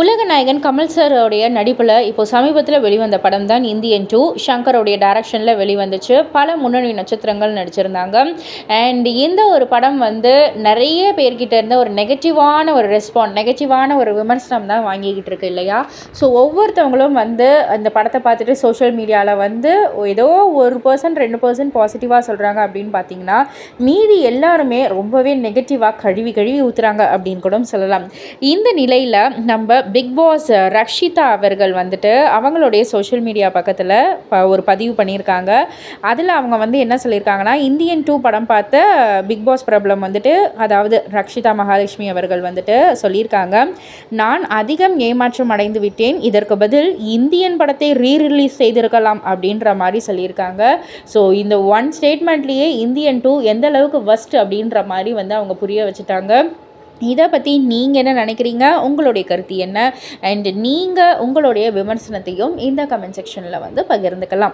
உலக நாயகன் கமல் சாரோடைய நடிப்பில் இப்போ சமீபத்தில் வெளிவந்த படம் தான் இந்தியன் டூ. ஷங்கரோடைய டைரக்ஷனில் வெளிவந்துச்சு. பல முன்னணி நட்சத்திரங்கள் நடிச்சிருந்தாங்க. அண்ட் இந்த ஒரு படம் வந்து நிறைய பேர்கிட்ட இருந்த ஒரு நெகட்டிவான ஒரு ரெஸ்பாண்ட் நெகட்டிவான ஒரு விமர்சனம் தான் வாங்கிக்கிட்டு இருக்கு இல்லையா? ஸோ ஒவ்வொருத்தவங்களும் வந்து அந்த படத்தை பார்த்துட்டு சோஷியல் மீடியாவில் வந்து ஏதோ ஒரு பர்சன்ட் ரெண்டு பர்சன்ட் பாசிட்டிவாக சொல்கிறாங்க அப்படின்னு பார்த்தீங்கன்னா மீதி எல்லாருமே ரொம்பவே நெகட்டிவாக கழுவி கழுவி ஊற்றுறாங்க அப்படின்னு கூட சொல்லலாம். இந்த நிலையில் நம்ம பிக் பாஸ் ரக்ஷிதா அவர்கள் வந்துட்டு அவங்களுடைய சோஷியல் மீடியா பக்கத்தில் ஒரு பதிவு பண்ணியிருக்காங்க. அதில் அவங்க வந்து என்ன சொல்லியிருக்காங்கன்னா இந்தியன் டூ படம் பார்த்த பிக் பாஸ் பிரபலம் வந்துட்டு அதாவது ரக்ஷிதா மகாலட்சுமி அவர்கள் வந்துட்டு சொல்லியிருக்காங்க. நான் அதிகம் ஏமாற்றம் அடைந்து விட்டேன். இதற்கு பதில் இந்தியன் படத்தை ரீ ரிலீஸ் செய்திருக்கலாம் அப்படின்ற மாதிரி சொல்லியிருக்காங்க. ஸோ இந்த ஒன் ஸ்டேட்மெண்ட்லேயே இந்தியன் டூ எந்த அளவுக்கு ஃபஸ்ட் அப்படின்ற மாதிரி வந்து அவங்க புரிய வச்சுட்டாங்க. இதை பற்றி நீங்கள் என்ன நினைக்கிறீங்க? உங்களுடைய கருத்து என்ன? அண்ட் நீங்கள் உங்களுடைய விமர்சனத்தையும் இந்த கமெண்ட் செக்ஷனில் வந்து பகிர்ந்துக்கலாம்.